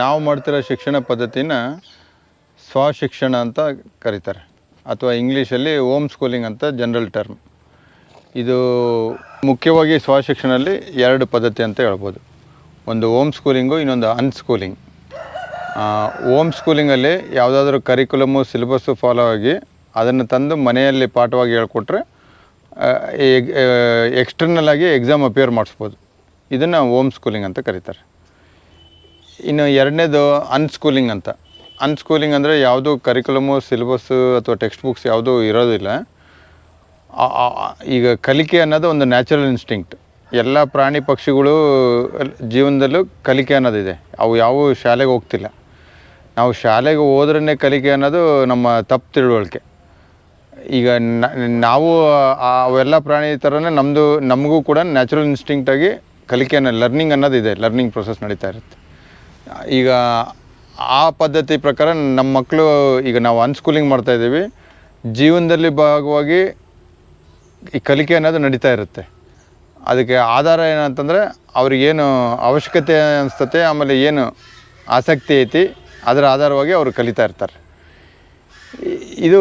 ನಾವು ಮಾಡ್ತಿರೋ ಶಿಕ್ಷಣ ಪದ್ಧತಿನ ಸ್ವಶಿಕ್ಷಣ ಅಂತ ಕರೀತಾರೆ. ಅಥವಾ ಇಂಗ್ಲೀಷಲ್ಲಿ ಓಮ್ ಸ್ಕೂಲಿಂಗ್ ಅಂತ ಜನರಲ್ ಟರ್ಮ್ ಇದು ಮುಖ್ಯವಾಗಿ ಸ್ವಶಿಕ್ಷಣದಲ್ಲಿ ಎರಡು ಪದ್ಧತಿ ಅಂತ ಹೇಳ್ಬೋದು. ಒಂದು ಓಮ್ ಸ್ಕೂಲಿಂಗು, ಇನ್ನೊಂದು ಅನ್ಸ್ಕೂಲಿಂಗ್. ಓಮ್ ಸ್ಕೂಲಿಂಗಲ್ಲಿ ಯಾವುದಾದ್ರೂ ಕರಿಕ್ಯುಲಮು ಸಿಲೆಬಸ್ಸು ಫಾಲೋ ಆಗಿ ಅದನ್ನು ತಂದು ಮನೆಯಲ್ಲಿ ಪಾಠವಾಗಿ ಹೇಳ್ಕೊಟ್ರೆ ಎಕ್ಸ್ಟರ್ನಲ್ ಆಗಿ ಎಕ್ಸಾಮ್ ಅಪಿಯರ್ ಮಾಡಿಸ್ಬೋದು. ಇದನ್ನು ಓಮ್ ಸ್ಕೂಲಿಂಗ್ ಅಂತ ಕರೀತಾರೆ. ಇನ್ನು ಎರಡನೇದು ಅನ್ಸ್ಕೂಲಿಂಗ್ ಅಂತ. ಅನ್ಸ್ಕೂಲಿಂಗ್ ಅಂದರೆ ಯಾವುದೂ ಕರಿಕುಲಮು ಸಿಲೆಬಸ್ಸು ಅಥವಾ ಟೆಕ್ಸ್ಟ್ ಬುಕ್ಸ್ ಯಾವುದೂ ಇರೋದಿಲ್ಲ. ಈಗ ಕಲಿಕೆ ಅನ್ನೋದು ಒಂದು ನ್ಯಾಚುರಲ್ ಇನ್ಸ್ಟಿಂಕ್ಟ್ ಎಲ್ಲ ಪ್ರಾಣಿ ಪಕ್ಷಿಗಳು ಜೀವನದಲ್ಲೂ ಕಲಿಕೆ ಅನ್ನೋದಿದೆ. ಅವು ಯಾವ ಶಾಲೆಗೆ ಹೋಗ್ತಿಲ್ಲ. ನಾವು ಶಾಲೆಗೆ ಹೋದ್ರೇ ಕಲಿಕೆ ಅನ್ನೋದು ನಮ್ಮ ತಪ್ಪು ತಿಳುವಳಿಕೆ. ಈಗ ನಾವು ಅವೆಲ್ಲ ಪ್ರಾಣಿ ಥರನೇ ನಮ್ಮದು ನಮಗೂ ಕೂಡ ನ್ಯಾಚುರಲ್ ಇನ್ಸ್ಟಿಂಕ್ಟಾಗಿ ಕಲಿಕೆಯನ್ನು ಲರ್ನಿಂಗ್ ಅನ್ನೋದಿದೆ. ಲರ್ನಿಂಗ್ ಪ್ರೊಸೆಸ್ ನಡೀತಾ ಇರುತ್ತೆ. ಈಗ ಆ ಪದ್ಧತಿ ಪ್ರಕಾರ ನಮ್ಮ ಮಕ್ಕಳು ಈಗ ನಾವು ಅನ್ಸ್ಕೂಲಿಂಗ್ ಮಾಡ್ತಾಯಿದ್ದೀವಿ ಜೀವನದಲ್ಲಿ ಭಾಗವಾಗಿ ಈ ಕಲಿಕೆ ಅನ್ನೋದು ನಡೀತಾ ಇರುತ್ತೆ. ಅದಕ್ಕೆ ಆಧಾರ ಏನಂತಂದರೆ ಅವ್ರಿಗೇನು ಅವಶ್ಯಕತೆ ಅನಿಸ್ತತೆ, ಆಮೇಲೆ ಏನು ಆಸಕ್ತಿ ಐತಿ, ಅದರ ಆಧಾರವಾಗಿ ಅವರು ಕಲಿತಾ ಇರ್ತಾರೆ. ಇದು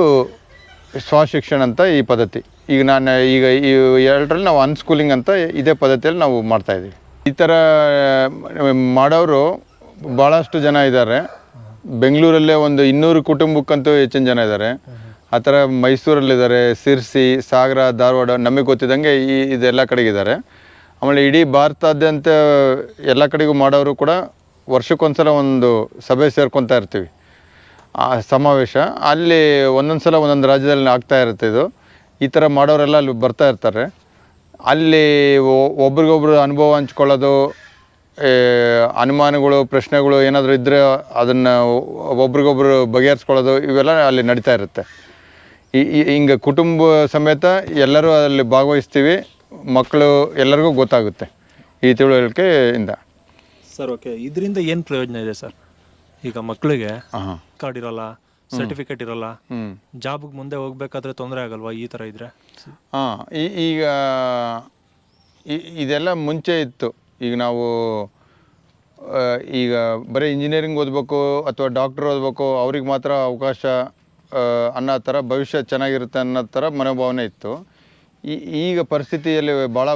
ಸ್ವಶಿಕ್ಷಣ ಅಂತ ಈ ಪದ್ಧತಿ. ಈಗ ನಾನು, ಈಗ ಈ ಎರಡರಲ್ಲಿ ನಾವು ಅನ್ಸ್ಕೂಲಿಂಗ್ ಅಂತ ಇದೇ ಪದ್ಧತಿಯಲ್ಲಿ ನಾವು ಮಾಡ್ತಾಯಿದ್ದೀವಿ ಈ ಥರ ಮಾಡೋರು ಭಾಳಷ್ಟು ಜನ ಇದ್ದಾರೆ. ಬೆಂಗಳೂರಲ್ಲೇ ಒಂದು ಇನ್ನೂರು ಕುಟುಂಬಕ್ಕಂತೂ ಹೆಚ್ಚಿನ ಜನ ಇದ್ದಾರೆ. ಆ ಥರ ಮೈಸೂರಲ್ಲಿದ್ದಾರೆ, ಸಿರ್ಸಿ, ಸಾಗರ, ಧಾರವಾಡ, ನಮಗೆ ಗೊತ್ತಿದ್ದಂಗೆ ಈ ಇದೆಲ್ಲ ಕಡೆಗಿದ್ದಾರೆ. ಆಮೇಲೆ ಇಡೀ ಭಾರತಾದ್ಯಂತ ಎಲ್ಲ ಕಡೆಗೂ ಮಾಡೋರು ಕೂಡ ವರ್ಷಕ್ಕೊಂದ್ಸಲ ಒಂದು ಸಭೆ ಸೇರ್ಕೊತಾ ಇರ್ತೀವಿ. ಆ ಸಮಾವೇಶ, ಅಲ್ಲಿ ಒಂದೊಂದು ಸಲ ಒಂದೊಂದು ರಾಜ್ಯದಲ್ಲಿ ಆಗ್ತಾ ಇರುತ್ತೆ ಇದು. ಈ ಥರ ಮಾಡೋರೆಲ್ಲ ಅಲ್ಲಿ ಬರ್ತಾ ಇರ್ತಾರೆ. ಅಲ್ಲಿ ಒಬ್ರಿಗೊಬ್ರು ಅನುಭವ ಹಂಚ್ಕೊಳ್ಳೋದು ಅನುಮಾನಗಳು ಪ್ರಶ್ನೆಗಳು ಏನಾದರೂ ಇದ್ದರೆ ಅದನ್ನು ಒಬ್ರಿಗೊಬ್ರು ಬಗೆಹರಿಸ್ಕೊಳ್ಳೋದು ಇವೆಲ್ಲ ಅಲ್ಲಿ ನಡೀತಾ ಇರುತ್ತೆ. ಈ ಹಿಂಗೆ ಕುಟುಂಬ ಸಮೇತ ಎಲ್ಲರೂ ಅಲ್ಲಿ ಭಾಗವಹಿಸ್ತೀವಿ ಮಕ್ಕಳು ಎಲ್ಲರಿಗೂ ಗೊತ್ತಾಗುತ್ತೆ ಈ ತಿಳುವಳಿಕೆಯಿಂದ ಸರ್ ಓಕೆ. ಇದರಿಂದ ಏನು ಪ್ರಯೋಜನ ಇದೆ ಸರ್? ಈಗ ಮಕ್ಕಳಿಗೆ ಕಾರ್ಡ್ ಇರಲ್ಲ ಸರ್ಟಿಫಿಕೇಟ್ ಇರಲ್ಲ ಹ್ಞೂ ಜಾಬ್ಗೆ ಮುಂದೆ ಹೋಗ್ಬೇಕಾದ್ರೆ ತೊಂದರೆ ಆಗಲ್ವಾ ಈ ಥರ ಇದ್ರೆ? ಹಾಂ ಈಗ ಇದೆಲ್ಲ ಮುಂಚೆ ಇತ್ತು. ಈಗ ನಾವು ಈಗ ಬರೀ ಇಂಜಿನಿಯರಿಂಗ್ ಓದಬೇಕು ಅಥವಾ ಡಾಕ್ಟ್ರ್ ಓದಬೇಕು, ಅವ್ರಿಗೆ ಮಾತ್ರ ಅವಕಾಶ ಅನ್ನೋ ಥರ ಭವಿಷ್ಯ ಚೆನ್ನಾಗಿರುತ್ತೆ ಅನ್ನೋ ಥರ ಮನೋಭಾವನೆ ಇತ್ತು. ಈ, ಈಗ ಪರಿಸ್ಥಿತಿಯಲ್ಲಿ ಭಾಳ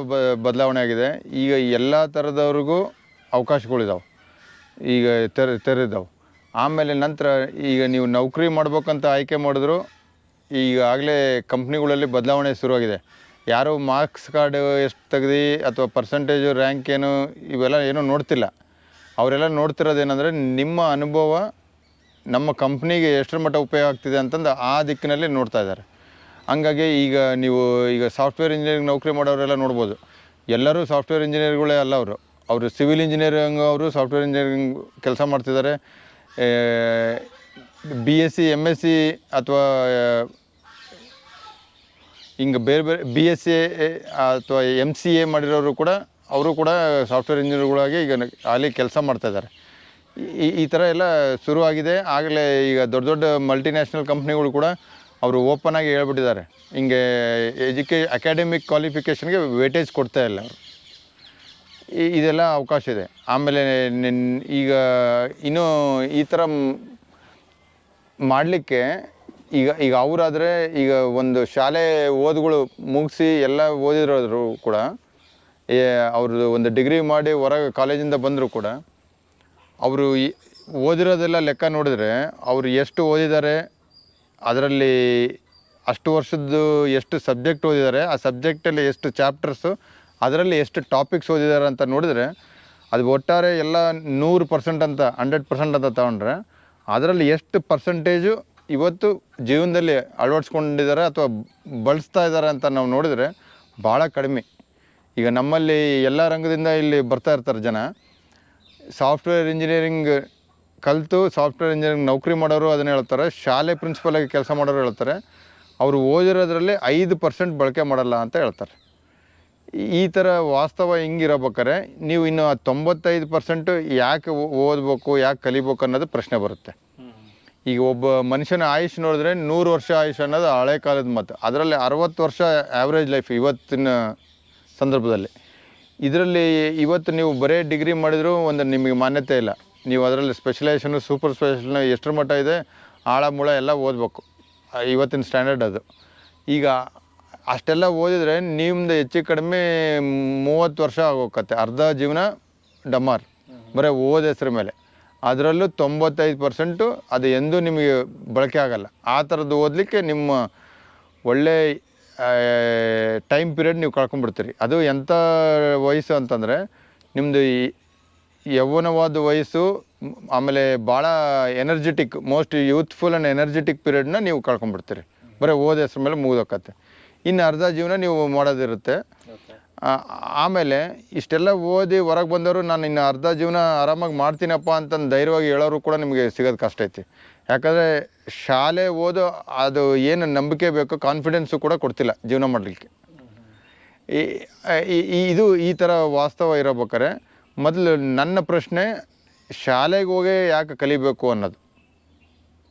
ಬದಲಾವಣೆ ಆಗಿದೆ. ಈಗ ಎಲ್ಲ ಥರದವ್ರಿಗೂ ಅವಕಾಶಗಳಿದಾವೆ ಈಗ ತೆರೆ ತೆರೆದಾವೆ ಆಮೇಲೆ ನಂತರ ಈಗ ನೀವು ನೌಕರಿ ಮಾಡ್ಬೇಕಂತ ಆಯ್ಕೆ ಮಾಡಿದ್ರು, ಈಗಾಗಲೇ ಕಂಪ್ನಿಗಳಲ್ಲಿ ಬದಲಾವಣೆ ಶುರುವಾಗಿದೆ. ಯಾರು ಮಾರ್ಕ್ಸ್ ಕಾರ್ಡ್ ಎಷ್ಟು ತೆಗ್ದು ಅಥವಾ ಪರ್ಸಂಟೇಜು ರ್ಯಾಂಕ್ ಏನು, ಇವೆಲ್ಲ ಏನೂ ನೋಡ್ತಿಲ್ಲ. ಅವರೆಲ್ಲ ನೋಡ್ತಿರೋದೇನೆಂದರೆ ನಿಮ್ಮ ಅನುಭವ ನಮ್ಮ ಕಂಪ್ನಿಗೆ ಎಷ್ಟರ ಮಟ್ಟ ಉಪಯೋಗ ಆಗ್ತಿದೆ ಅಂತಂದು ಆ ದಿಕ್ಕಿನಲ್ಲಿ ನೋಡ್ತಾ ಇದ್ದಾರೆ. ಹಂಗಾಗಿ ಈಗ ನೀವು ಈಗ ಸಾಫ್ಟ್ವೇರ್ ಇಂಜಿನಿಯರಿಂಗ್ ನೌಕರಿ ಮಾಡೋರೆಲ್ಲ ನೋಡ್ಬೋದು. ಎಲ್ಲರೂ ಸಾಫ್ಟ್ವೇರ್ ಇಂಜಿನಿಯರ್ಗಳೇ ಅಲ್ಲ ಅವರು. ಅವರು ಸಿವಿಲ್ ಇಂಜಿನಿಯರಿಂಗ್ ಅವರು ಸಾಫ್ಟ್ವೇರ್ ಇಂಜಿನಿಯರಿಂಗ್ ಕೆಲಸ ಮಾಡ್ತಿದ್ದಾರೆ. B S C M S C ಅಥವಾ ಹಿಂಗೆ ಬೇರೆ ಬೇರೆ ಬಿ ಎಸ್ ಎ ಅಥವಾ ಎಂ ಸಿ ಎ ಮಾಡಿರೋರು ಕೂಡ, ಅವರು ಕೂಡ ಸಾಫ್ಟ್ವೇರ್ ಇಂಜಿನಿಯರ್ಗಳಾಗಿ ಈಗ ಅಲ್ಲಿ ಕೆಲಸ ಮಾಡ್ತಾಯಿದ್ದಾರೆ ಈ ಈ ಥರ ಎಲ್ಲ ಶುರುವಾಗಿದೆ ಆಗಲೇ ಈಗ ದೊಡ್ಡ ದೊಡ್ಡ ಮಲ್ಟಿನ್ಯಾಷನಲ್ ಕಂಪ್ನಿಗಳು ಕೂಡ ಅವರು ಓಪನ್ ಆಗಿ ಹೇಳ್ಬಿಟ್ಟಿದ್ದಾರೆ. ಹಿಂಗೆ ಎಜುಕೇ ಅಕಾಡೆಮಿಕ್ ಕ್ವಾಲಿಫಿಕೇಷನ್ಗೆ ವೇಟೇಜ್ ಕೊಡ್ತಾ ಇಲ್ಲ ಅವರು. ಇದೆಲ್ಲ ಅವಕಾಶ ಇದೆ. ಆಮೇಲೆ ಈಗ ಇನ್ನೂ ಈ ಥರ ಮಾಡಲಿಕ್ಕೆ ಈಗ ಈಗ ಅವರಾದರೆ ಈಗ ಒಂದು ಶಾಲೆ ಓದುಗಳು ಮುಗಿಸಿ ಎಲ್ಲ ಓದಿರೋದ್ರು ಕೂಡ, ಏ, ಅವ್ರದ್ದು ಒಂದು ಡಿಗ್ರಿ ಮಾಡಿ ಹೊರಗೆ ಕಾಲೇಜಿಂದ ಬಂದರೂ ಕೂಡ, ಅವರು ಓದಿರೋದೆಲ್ಲ ಲೆಕ್ಕ ನೋಡಿದ್ರೆ ಅವರು ಎಷ್ಟು ಓದಿದ್ದಾರೆ, ಅದರಲ್ಲಿ ಅಷ್ಟು ವರ್ಷದ್ದು ಎಷ್ಟು ಸಬ್ಜೆಕ್ಟ್ ಓದಿದ್ದಾರೆ, ಆ ಸಬ್ಜೆಕ್ಟಲ್ಲಿ ಎಷ್ಟು ಚಾಪ್ಟರ್ಸು, ಅದರಲ್ಲಿ ಎಷ್ಟು ಟಾಪಿಕ್ಸ್ ಓದಿದ್ದಾರೆ ಅಂತ ನೋಡಿದರೆ, ಅದು ಒಟ್ಟಾರೆ ಎಲ್ಲ ನೂರು ಪರ್ಸೆಂಟ್ ಅಂತ, ಹಂಡ್ರೆಡ್ ಪರ್ಸೆಂಟ್ ಅಂತ ತಗೊಂಡ್ರೆ, ಅದರಲ್ಲಿ ಎಷ್ಟು ಪರ್ಸೆಂಟೇಜು ಇವತ್ತು ಜೀವನದಲ್ಲಿ ಅಳವಡಿಸ್ಕೊಂಡಿದ್ದಾರೆ ಅಥವಾ ಬಳಸ್ತಾ ಇದ್ದಾರೆ ಅಂತ ನಾವು ನೋಡಿದರೆ ಭಾಳ ಕಡಿಮೆ. ಈಗ ನಮ್ಮಲ್ಲಿ ಎಲ್ಲ ರಂಗದಿಂದ ಇಲ್ಲಿ ಬರ್ತಾ ಇರ್ತಾರೆ ಜನ. ಸಾಫ್ಟ್ವೇರ್ ಇಂಜಿನಿಯರಿಂಗ್ ಕಲಿತು ಸಾಫ್ಟ್ವೇರ್ ಇಂಜಿನಿಯರಿಂಗ್ ನೌಕರಿ ಮಾಡೋರು ಅದನ್ನು ಹೇಳ್ತಾರೆ. ಶಾಲೆ ಪ್ರಿನ್ಸಿಪಲಾಗಿ ಕೆಲಸ ಮಾಡೋರು ಹೇಳ್ತಾರೆ. ಅವರು ಓದಿರೋದ್ರಲ್ಲಿ ಐದು ಪರ್ಸೆಂಟ್ ಬಳಕೆ ಮಾಡಲ್ಲ ಅಂತ ಹೇಳ್ತಾರೆ. ಈ- ಥರ ವಾಸ್ತವ ಹಿಂಗಿರಬೇಕಾರೆ ನೀವು ಇನ್ನು ತೊಂಬತ್ತೈದು ಪರ್ಸೆಂಟು ಯಾಕೆ ಓದ್ಬೇಕು, ಯಾಕೆ ಕಲಿಬೇಕು ಅನ್ನೋದು ಪ್ರಶ್ನೆ ಬರುತ್ತೆ. ಈಗ ಒಬ್ಬ ಮನುಷ್ಯನ ಆಯುಷ್ ನೋಡಿದ್ರೆ ನೂರು ವರ್ಷ ಆಯುಷ್ ಅನ್ನೋದು ಹಳೆ ಕಾಲದ ಮಾತು. ಅದರಲ್ಲಿ ಅರವತ್ತು ವರ್ಷ ಆ್ಯಾವ್ರೇಜ್ ಲೈಫ್ ಇವತ್ತಿನ ಸಂದರ್ಭದಲ್ಲಿ. ಇದರಲ್ಲಿ ಇವತ್ತು ನೀವು ಬರೇ ಡಿಗ್ರಿ ಮಾಡಿದರೂ ಒಂದು ನಿಮಗೆ ಮಾನ್ಯತೆ ಇಲ್ಲ. ನೀವು ಅದರಲ್ಲಿ ಸ್ಪೆಷಲೈಸೇಷನು ಸೂಪರ್ ಸ್ಪೆಷಲ್ನ ಎಷ್ಟರ ಮಟ್ಟ ಇದೆ, ಆಳ, ಮುಳ ಎಲ್ಲ ಓದಬೇಕು. ಇವತ್ತಿನ ಸ್ಟ್ಯಾಂಡರ್ಡ್ ಅದು. ಈಗ ಅಷ್ಟೆಲ್ಲ ಓದಿದರೆ ನಿಮ್ಮದು ಹೆಚ್ಚು ಕಡಿಮೆ ಮೂವತ್ತು ವರ್ಷ ಆಗೋಕತ್ತೆ. ಅರ್ಧ ಜೀವನ ಡಮಾರ್. ಬರೀ ಓದ ಹೆಸ್ರ ಮೇಲೆ. ಅದರಲ್ಲೂ ತೊಂಬತ್ತೈದು ಪರ್ಸೆಂಟು ಅದು ಎಂದೂ ನಿಮಗೆ ಬಳಕೆ ಆಗಲ್ಲ. ಆ ಥರದ್ದು ಓದಲಿಕ್ಕೆ ನಿಮ್ಮ ಒಳ್ಳೆ ಟೈಮ್ ಪೀರಿಯಡ್ ನೀವು ಕಳ್ಕೊಂಡ್ಬಿಡ್ತೀರಿ. ಅದು ಎಂಥ ವಯಸ್ಸು ಅಂತಂದರೆ ನಿಮ್ಮದು ಈ ಯೌವನವಾದ ವಯಸ್ಸು, ಆಮೇಲೆ ಭಾಳ energetic, most youthful and energetic ಪೀರಿಯಡ್ನ ನೀವು ಕಳ್ಕೊಂಡ್ಬಿಡ್ತೀರಿ. ಬರೀ ಓದ ಹೆಸ್ರ ಮೇಲೆ ಮುಗಿದೋಕತ್ತೆ. ಇನ್ನು ಅರ್ಧ ಜೀವನ ನೀವು ಮಾಡೋದಿರುತ್ತೆ. ಆಮೇಲೆ ಇಷ್ಟೆಲ್ಲ ಓದಿ ಹೊರಗೆ ಬಂದವರು ನಾನು ಇನ್ನು ಅರ್ಧ ಜೀವನ ಆರಾಮಾಗಿ ಮಾಡ್ತೀನಪ್ಪ ಅಂತಂದು ಧೈರ್ಯವಾಗಿ ಹೇಳೋರು ಕೂಡ ನಿಮಗೆ ಸಿಗೋದು ಕಷ್ಟ ಐತಿ. ಯಾಕಂದರೆ ಶಾಲೆ ಓದು ಅದು ಏನು ನಂಬಿಕೆ ಬೇಕೋ ಕಾನ್ಫಿಡೆನ್ಸು ಕೂಡ ಕೊಡ್ತಿಲ್ಲ ಜೀವನ ಮಾಡಲಿಕ್ಕೆ. ಈ- ಇದು ಈ ಥರ ವಾಸ್ತವ ಇರಬೇಕಾರೆ ಮೊದಲು ನನ್ನ ಪ್ರಶ್ನೆ ಶಾಲೆಗೆ ಹೋಗಿ ಯಾಕೆ ಕಲಿಬೇಕು ಅನ್ನೋದು.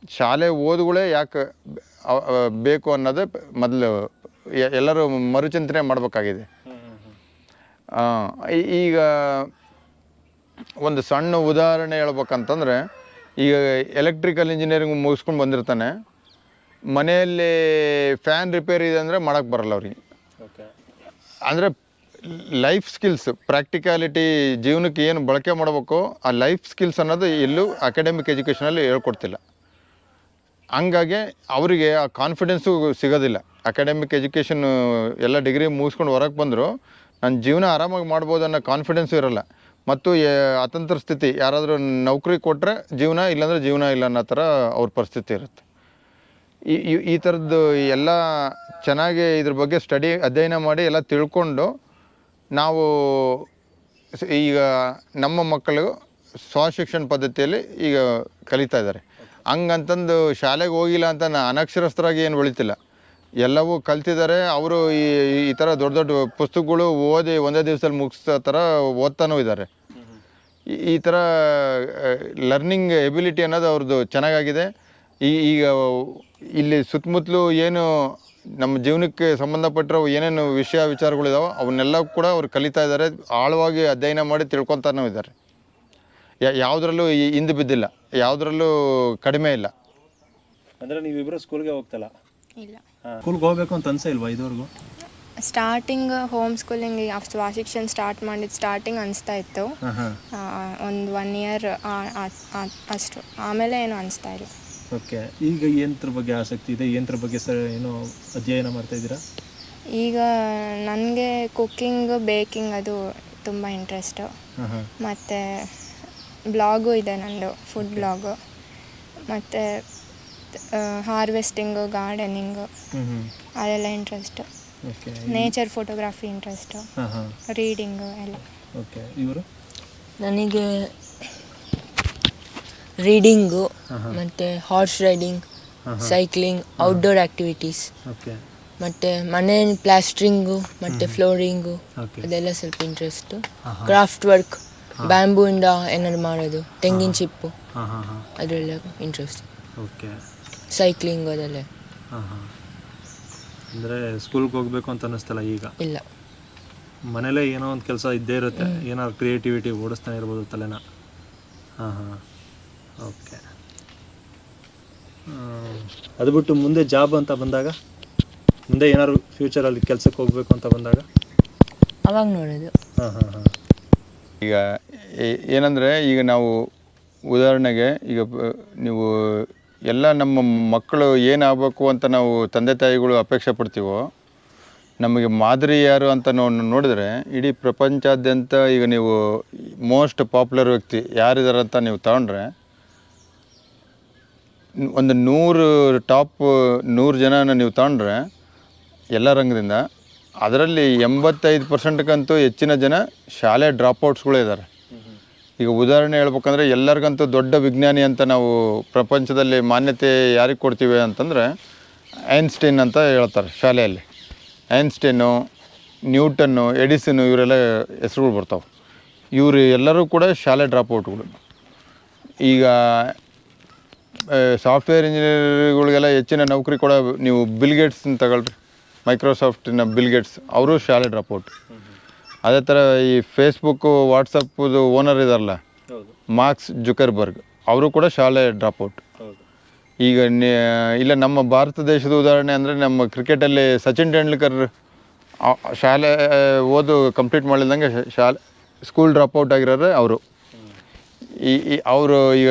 ಶಾಲೆ ಓದುಗಳೇ ಯಾಕೆ ಬೇಕು ಅನ್ನೋದು ಮೊದಲು ಎಲ್ಲರೂ ಮರುಚಿಂತನೆ ಮಾಡಬೇಕಾಗಿದೆ. ಈಗ ಒಂದು ಸಣ್ಣ ಉದಾಹರಣೆ ಹೇಳ್ಬೇಕಂತಂದರೆ ಈಗ ಎಲೆಕ್ಟ್ರಿಕಲ್ ಇಂಜಿನಿಯರಿಂಗ್ ಮುಗಿಸ್ಕೊಂಡು ಬಂದಿರ್ತಾನೆ. ಮನೆಯಲ್ಲಿ ಫ್ಯಾನ್ ರಿಪೇರಿ ಇದೆ ಅಂದರೆ ಮಾಡೋಕ್ಕೆ ಬರಲ್ಲ ಅವ್ರಿಗೆ. ಅಂದರೆ ಲೈಫ್ ಸ್ಕಿಲ್ಸ್ ಪ್ರಾಕ್ಟಿಕಾಲಿಟಿ ಜೀವನಕ್ಕೆ ಏನು ಬಳಕೆ ಮಾಡಬೇಕು ಆ ಲೈಫ್ ಸ್ಕಿಲ್ಸ್ ಅನ್ನೋದು ಎಲ್ಲೂ ಅಕಾಡೆಮಿಕ್ ಎಜುಕೇಷನಲ್ಲಿ ಹೇಳ್ಕೊಡ್ತಿಲ್ಲ. ಹಂಗಾಗಿ ಅವರಿಗೆ ಆ ಕಾನ್ಫಿಡೆನ್ಸು ಸಿಗೋದಿಲ್ಲ. ಅಕಾಡೆಮಿಕ್ ಎಜುಕೇಷನ್ ಎಲ್ಲ ಡಿಗ್ರಿ ಮುಗಿಸ್ಕೊಂಡು ಹೊರಗೆ ಬಂದರು ನನ್ನ ಜೀವನ ಆರಾಮಾಗಿ ಮಾಡ್ಬೋದು ಅನ್ನೋ ಕಾನ್ಫಿಡೆನ್ಸ್ ಇರೋಲ್ಲ. ಮತ್ತು ಅತಂತ್ರ ಸ್ಥಿತಿ, ಯಾರಾದರೂ ನೌಕರಿ ಕೊಟ್ಟರೆ ಜೀವನ, ಇಲ್ಲಾಂದರೆ ಜೀವನ ಇಲ್ಲ ಅನ್ನೋ ಥರ ಅವ್ರ ಪರಿಸ್ಥಿತಿ ಇರುತ್ತೆ. ಈ, ಈ- ಥರದ್ದು ಎಲ್ಲ ಚೆನ್ನಾಗಿ ಇದ್ರ ಬಗ್ಗೆ ಸ್ಟಡಿ ಅಧ್ಯಯನ ಮಾಡಿ ಎಲ್ಲ ತಿಳ್ಕೊಂಡು ನಾವು ಈಗ ನಮ್ಮ ಮಕ್ಕಳು ಸ್ವಶಿಕ್ಷಣ ಪದ್ಧತಿಯಲ್ಲಿ ಈಗ ಕಲಿತಾ ಇದ್ದಾರೆ. ಹಂಗಂತಂದು ಶಾಲೆಗೆ ಹೋಗಿಲ್ಲ ಅಂತ ನಾ ಅನಕ್ಷರಸ್ಥರಾಗಿ ಏನು ಬೆಳಿತಿಲ್ಲ. ಎಲ್ಲವೂ ಕಲ್ತಿದ್ದಾರೆ. ಅವರು ಈ ಈ ಥರ ದೊಡ್ಡ ದೊಡ್ಡ ಪುಸ್ತಕಗಳು ಓದಿ ಒಂದೇ ದಿವಸದಲ್ಲಿ ಮುಗಿಸೋ ಥರ ಓದ್ತಾನೂ ಇದ್ದಾರೆ. ಈ- ಥರ ಲರ್ನಿಂಗ್ ಎಬಿಲಿಟಿ ಅನ್ನೋದು ಅವ್ರದ್ದು ಚೆನ್ನಾಗಾಗಿದೆ. ಈ, ಈಗ ಇಲ್ಲಿ ಸುತ್ತಮುತ್ತಲು ಏನು ನಮ್ಮ ಜೀವನಕ್ಕೆ ಸಂಬಂಧಪಟ್ಟಿರೋ ಏನೇನು ವಿಷಯ ವಿಚಾರಗಳಿದಾವೋ ಅವನ್ನೆಲ್ಲ ಕೂಡ ಅವ್ರು ಕಲಿತಾ ಇದ್ದಾರೆ. ಆಳವಾಗಿ ಅಧ್ಯಯನ ಮಾಡಿ ತಿಳ್ಕೊತಾನೂ ಇದ್ದಾರೆ. ಯಾವುದ್ರಲ್ಲೂ ಈ- ಹಿಂದೆ ಬಿದ್ದಿಲ್ಲ. ಯಾವುದ್ರಲ್ಲೂ ಕಡಿಮೆ ಇಲ್ಲ. ಅಂದರೆ ನೀವಿಬ್ಬರು ಸ್ಕೂಲ್ಗೆ ಹೋಗ್ತಲ್ಲ. ಇಲ್ಲ. ಸ್ಕೂಲ್ಗೆ ಹೋಗ್ಬೇಕು ಅಂತ ಅನ್ಸೇ ಇಲ್ವಾ ಇದುವರೆಗೂ ಸ್ಟಾರ್ಟಿಂಗ್ ಹೋಮ್ ಸ್ಕೂಲಿಂಗ್ ಶಿಕ್ಷಣ ಸ್ಟಾರ್ಟ್ ಮಾಡಿದ ಸ್ಟಾರ್ಟಿಂಗ್ ಅನಿಸ್ತಾ ಇತ್ತು. ಒಂದು ಒನ್ ಇಯರ್ ಅಷ್ಟು. ಆಮೇಲೆ ಏನು ಅನಿಸ್ತಾ ಇಲ್ಲ. ಓಕೆ ಈಗ ಯಂತ್ರ ಬಗ್ಗೆ ಆಸಕ್ತಿ ಇದೆ? ಯಂತ್ರ ಬಗ್ಗೆ ಸರ್ ಏನು ಅಧ್ಯಯನ ಮಾಡ್ತಾ ಇದ್ದೀರಾ? ಈಗ ನನಗೆ ಕುಕ್ಕಿಂಗ್ ಬೇಕಿಂಗ್ ಅದು ತುಂಬ ಇಂಟ್ರೆಸ್ಟು ಮತ್ತು ಬ್ಲಾಗು ಇದೆ ನಂದು ಫುಡ್ ಬ್ಲಾಗು ಮತ್ತು ಹಾರ್ವೆಸ್ಟಿಂಗು ಗಾರ್ಡನಿಂಗು ಅದೆಲ್ಲ interest okay nature photography interest ಹಾಂ ಹಾಂ. ರೀಡಿಂಗು ಎಲ್ಲ. ಓಕೆ ಇವರು? ನನಗೆ ರೀಡಿಂಗು ಮತ್ತು horse riding cycling outdoor activities okay ಮತ್ತು ಮನೆ ಪ್ಲಾಸ್ಟ್ರಿಂಗು ಮತ್ತು ಫ್ಲೋರಿಂಗು ಅದೆಲ್ಲ ಸ್ವಲ್ಪ ಇಂಟ್ರೆಸ್ಟು ಕ್ರಾಫ್ಟ್ ವರ್ಕ್ ಬ್ಯಾಂಬೂಯಿಂದ ಏನಾದ್ರು ಮಾಡೋದು ತೆಂಗಿನ ಚಿಪ್ಪು. ಹಾಂ ಹಾಂ ಹಾಂ. ಅದರೆಲ್ಲ ಇಂಟ್ರೆಸ್ಟ್ ಓಕೆ ಸೈಕ್ಲಿಂಗ್ ಅದೆಲ್ಲ ಹಾಂ ಹಾಂ. ಅಂದರೆ ಸ್ಕೂಲ್ಗೆ ಹೋಗ್ಬೇಕು ಅಂತ ಅನ್ನಿಸ್ತಲ್ಲ ಈಗ? ಇಲ್ಲ. ಮನೇಲೇ ಏನೋ ಒಂದು ಕೆಲಸ ಇದ್ದೇ ಇರುತ್ತೆ. ಏನಾದ್ರು ಕ್ರಿಯೇಟಿವಿಟಿ ಓಡಿಸ್ತಾನೆ ಇರ್ಬೋದು ತಲೆನ. ಹಾಂ ಹಾಂ. ಓಕೆ ಅದು ಬಿಟ್ಟು ಮುಂದೆ ಜಾಬ್ ಅಂತ ಬಂದಾಗ? ಮುಂದೆ ಏನಾದ್ರು ಫ್ಯೂಚರಲ್ಲಿ ಕೆಲಸಕ್ಕೆ ಹೋಗ್ಬೇಕು ಅಂತ ಬಂದಾಗ? ಅವಾಗ ನೋಡೋದು. ಹಾಂ ಹಾಂ ಹಾಂ. ಈಗ ಏನಂದರೆ ಈಗ ನಾವು ಉದಾಹರಣೆಗೆ ಈಗ ನೀವು ಎಲ್ಲ ನಮ್ಮ ಮಕ್ಕಳು ಏನಾಗಬೇಕು ಅಂತ ನಾವು ತಂದೆ ತಾಯಿಗಳು ಅಪೇಕ್ಷೆ ಪಡ್ತೀವೋ, ನಮಗೆ ಮಾದರಿ ಯಾರು ಅಂತ ನಾವು ನೋಡಿದ್ರೆ ಇಡೀ ಪ್ರಪಂಚಾದ್ಯಂತ ಈಗ ನೀವು ಮೋಸ್ಟ್ ಪಾಪ್ಯುಲರ್ ವ್ಯಕ್ತಿ ಯಾರಿದ್ದಾರೆ ಅಂತ ನೀವು ತಗೊಂಡ್ರೆ, ಒಂದು ನೂರು ಟಾಪ್ ನೂರು ಜನನ ನೀವು ತಗೊಂಡ್ರೆ ಎಲ್ಲ ರಂಗದಿಂದ ಅದರಲ್ಲಿ ಎಂಬತ್ತೈದು ಪರ್ಸೆಂಟ್ಗಂತೂ ಹೆಚ್ಚಿನ ಜನ ಶಾಲೆ ಡ್ರಾಪ್ಔಟ್ಸ್ಗಳೇ ಇದ್ದಾರೆ. ಈಗ ಉದಾಹರಣೆ ಹೇಳ್ಬೇಕಂದ್ರೆ ಎಲ್ಲರಿಗಂತೂ ದೊಡ್ಡ ವಿಜ್ಞಾನಿ ಅಂತ ನಾವು ಪ್ರಪಂಚದಲ್ಲಿ ಮಾನ್ಯತೆ ಯಾರಿಗೆ ಕೊಡ್ತೀವಿ ಅಂತಂದರೆ ಐನ್ಸ್ಟೈನ್ ಅಂತ ಹೇಳ್ತಾರೆ ಶಾಲೆಯಲ್ಲಿ. ಐನ್ಸ್ಟೈನು, ನ್ಯೂಟನ್ನು, ಎಡಿಸನ್ನು ಇವರೆಲ್ಲ ಹೆಸರುಗಳು ಬರ್ತಾವೆ. ಇವರು ಎಲ್ಲರೂ ಕೂಡ ಶಾಲೆ ಡ್ರಾಪ್ಔಟ್ಗಳು ಈಗ ಸಾಫ್ಟ್ವೇರ್ ಇಂಜಿನಿಯರ್ಗಳಿಗೆಲ್ಲ ಹೆಚ್ಚಿನ ನೌಕರಿ ಕೂಡ ನೀವು ಬಿಲ್ ಗೇಟ್ಸ್ ತಗೊಳ್ರಿ. ಮೈಕ್ರೋಸಾಫ್ಟಿನ ಬಿಲ್ ಗೇಟ್ಸ್ ಅವರು ಶಾಲೆ ಡ್ರಾಪ್ಔಟ್ ಅದೇ ಥರ ಈ ಫೇಸ್ಬುಕ್ಕು ವಾಟ್ಸಪ್ಪದು ಓನರ್ ಇದಾರಲ್ಲ ಮಾರ್ಕ್ಸ್ ಜುಕರ್ಬರ್ಗ್ ಅವರು ಕೂಡ ಶಾಲೆ ಡ್ರಾಪ್ಔಟ್ ಈಗ ಇಲ್ಲ ನಮ್ಮ ಭಾರತ ದೇಶದ ಉದಾಹರಣೆ ಅಂದರೆ ನಮ್ಮ ಕ್ರಿಕೆಟಲ್ಲಿ ಸಚಿನ್ ತೆಂಡೂಲ್ಕರ್ ಶಾಲೆ ಓದು ಕಂಪ್ಲೀಟ್ ಮಾಡಿದಂಗೆ ಶಾಲೆ ಸ್ಕೂಲ್ ಡ್ರಾಪ್ಔಟ್ ಆಗಿರೋರು ಅವರು. ಈ ಈ ಅವರು ಈಗ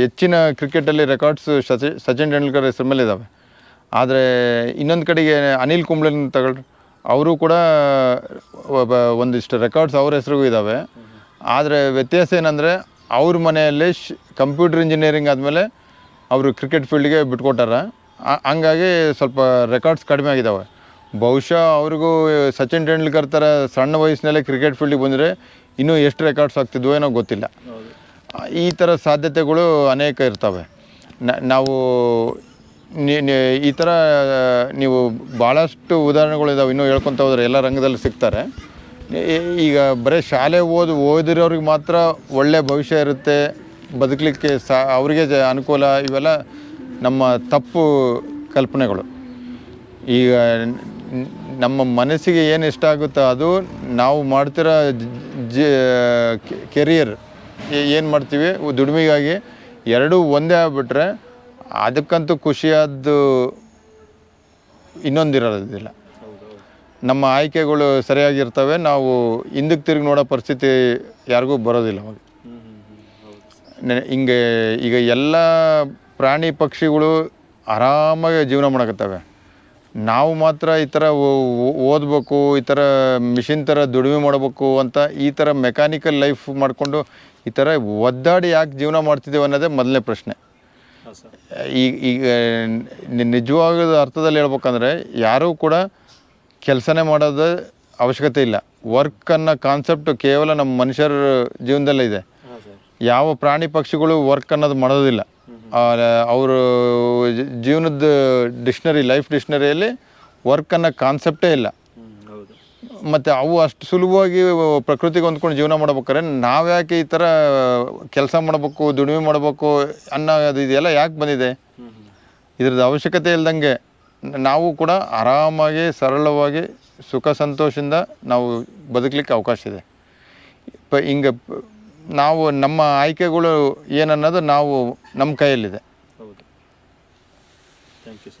ಹೆಚ್ಚಿನ ಕ್ರಿಕೆಟಲ್ಲಿ ರೆಕಾರ್ಡ್ಸ್ ಸಚಿ ಸಚಿನ್ ತೆಂಡೂಲ್ಕರ್ ಹೆಸರು ಮೇಲೆ ಇದ್ದಾವೆ ಆದರೆ ಇನ್ನೊಂದು ಕಡೆಗೆ ಅನಿಲ್ ಕುಂಬ್ಳೆನ ತಗೊಳ್ರಿ ಅವರು ಕೂಡ ಒಂದಿಷ್ಟು ರೆಕಾರ್ಡ್ಸ್ ಅವ್ರ ಹೆಸರಿಗೂ ಇದ್ದಾವೆ ಆದರೆ ವ್ಯತ್ಯಾಸ ಏನಂದರೆ ಅವ್ರ ಮನೆಯಲ್ಲಿ ಶ್ ಕಂಪ್ಯೂಟರ್ ಇಂಜಿನಿಯರಿಂಗ್ ಆದಮೇಲೆ ಅವರು ಕ್ರಿಕೆಟ್ ಫೀಲ್ಡ್ಗೆ ಬಿಟ್ಕೊಟ್ಟಾರ. ಹಂಗಾಗಿ ಸ್ವಲ್ಪ ರೆಕಾರ್ಡ್ಸ್ ಕಡಿಮೆ ಆಗಿದ್ದಾವೆ ಬಹುಶಃ ಅವ್ರಿಗೂ ಸಚಿನ್ ತೆಂಡೂಲ್ಕರ್ ಥರ ಸಣ್ಣ ವಯಸ್ಸಿನಲ್ಲೇ ಕ್ರಿಕೆಟ್ ಫೀಲ್ಡಿಗೆ ಬಂದರೆ ಇನ್ನೂ ಎಷ್ಟು ರೆಕಾರ್ಡ್ಸ್ ಆಗ್ತಿದ್ವೋ ಏನೋ ಗೊತ್ತಿಲ್ಲ. ಈ ಥರ ಸಾಧ್ಯತೆಗಳು ಅನೇಕ ಇರ್ತವೆ. ನ- ನಾವು ಈ ಥರ ನೀವು ಭಾಳಷ್ಟು ಉದಾಹರಣೆಗಳಿದಾವೆ ಇನ್ನೂ ಹೇಳ್ಕೊತ ಹೋದ್ರೆ ಎಲ್ಲ ರಂಗದಲ್ಲಿ ಸಿಗ್ತಾರೆ. ಈಗ ಬರೀ ಶಾಲೆ ಓದು ಓದಿರೋರಿಗೆ ಮಾತ್ರ ಒಳ್ಳೆಯ ಭವಿಷ್ಯ ಇರುತ್ತೆ. ಬದುಕಲಿಕ್ಕೆ ಸಾ ಅವರಿಗೆ ಜ- ಅನುಕೂಲ, ಇವೆಲ್ಲ ನಮ್ಮ ತಪ್ಪು ಕಲ್ಪನೆಗಳು. ಈಗ ನಮ್ಮ ಮನಸ್ಸಿಗೆ ಏನು ಇಷ್ಟ ಆಗುತ್ತೋ ಅದು ನಾವು ಮಾಡ್ತಿರೋ ಜ ಕೆರಿಯರ್. ಏನು ಮಾಡ್ತೀವಿ? ದುಡಿಮೆಗಾಗಿ ಎರಡೂ ಒಂದೇ ಆಗಿಬಿಟ್ರೆ ಅದಕ್ಕಂತೂ ಖುಷಿಯಾದ್ದು ಇನ್ನೊಂದಿರೋದಿಲ್ಲ. ನಮ್ಮ ಆಯ್ಕೆಗಳು ಸರಿಯಾಗಿರ್ತವೆ, ನಾವು ಹಿಂದಕ್ಕೆ ತಿರುಗಿ ನೋಡೋ ಪರಿಸ್ಥಿತಿ ಯಾರಿಗೂ ಬರೋದಿಲ್ಲ ಅವಾಗ ಹಿಂಗೆ ಈಗ ಎಲ್ಲ ಪ್ರಾಣಿ ಪಕ್ಷಿಗಳು ಆರಾಮಾಗಿ ಜೀವನ ಮಾಡಕತ್ತವೆ. ನಾವು ಮಾತ್ರ ಈ ಥರ ಓದಬೇಕು, ಈ ಥರ ಮಿಷಿನ್ ಥರ ದುಡಿಮೆ ಮಾಡಬೇಕು ಅಂತ ಈ ಥರ ಮೆಕ್ಯಾನಿಕಲ್ ಲೈಫ್ ಮಾಡಿಕೊಂಡು ಈ ಥರ ಒದ್ದಾಡಿ ಯಾಕೆ ಜೀವನ ಮಾಡ್ತಿದ್ದೇವೆ ಅನ್ನೋದೇ ಮೊದಲನೇ ಪ್ರಶ್ನೆ. ಈಗ ಈಗ ನಿಜವಾದ ಅರ್ಥದಲ್ಲಿ ಹೇಳ್ಬೇಕಂದ್ರೆ ಯಾರೂ ಕೂಡ ಕೆಲಸನೇ ಮಾಡೋದು ಅವಶ್ಯಕತೆ ಇಲ್ಲ. ವರ್ಕ್ ಅನ್ನೋ ಕಾನ್ಸೆಪ್ಟ್ ಕೇವಲ ನಮ್ಮ ಮನುಷ್ಯರ ಜೀವನದಲ್ಲೇ ಇದೆ. ಯಾವ ಪ್ರಾಣಿ ಪಕ್ಷಿಗಳು ವರ್ಕ್ ಅನ್ನೋದು ಮಾಡೋದಿಲ್ಲ. ಅವರು ಜೀವನದ ಡಿಕ್ಷ್ನರಿ ಲೈಫ್ ಡಿಕ್ಷ್ನರಿಯಲ್ಲಿ ವರ್ಕ್ ಅನ್ನೋ ಕಾನ್ಸೆಪ್ಟೇ ಇಲ್ಲ. ಮತ್ತು ಅವು ಅಷ್ಟು ಸುಲಭವಾಗಿ ಪ್ರಕೃತಿಗೆ ಹೊಂದ್ಕೊಂಡು ಜೀವನ ಮಾಡ್ಬೇಕಾದ್ರೆ ನಾವ್ಯಾಕೆ ಈ ಥರ ಕೆಲಸ ಮಾಡಬೇಕು, ದುಡಿಮೆ ಮಾಡಬೇಕು ಅನ್ನೋದು ಇದೆಲ್ಲ ಯಾಕೆ ಬಂದಿದೆ? ಇದ್ರದ್ದು ಅವಶ್ಯಕತೆ ಇಲ್ದಂಗೆ ನಾವು ಕೂಡ ಆರಾಮಾಗಿ, ಸರಳವಾಗಿ, ಸುಖ ಸಂತೋಷದಿಂದ ನಾವು ಬದುಕಲಿಕ್ಕೆ ಅವಕಾಶ ಇದೆ. ಪ, ಹಿಂಗೆ ನಾವು ನಮ್ಮ ಆಯ್ಕೆಗಳು ಏನನ್ನೋದು ನಾವು ನಮ್ಮ ಕೈಯಲ್ಲಿದೆ. ಹೌದು. Thank you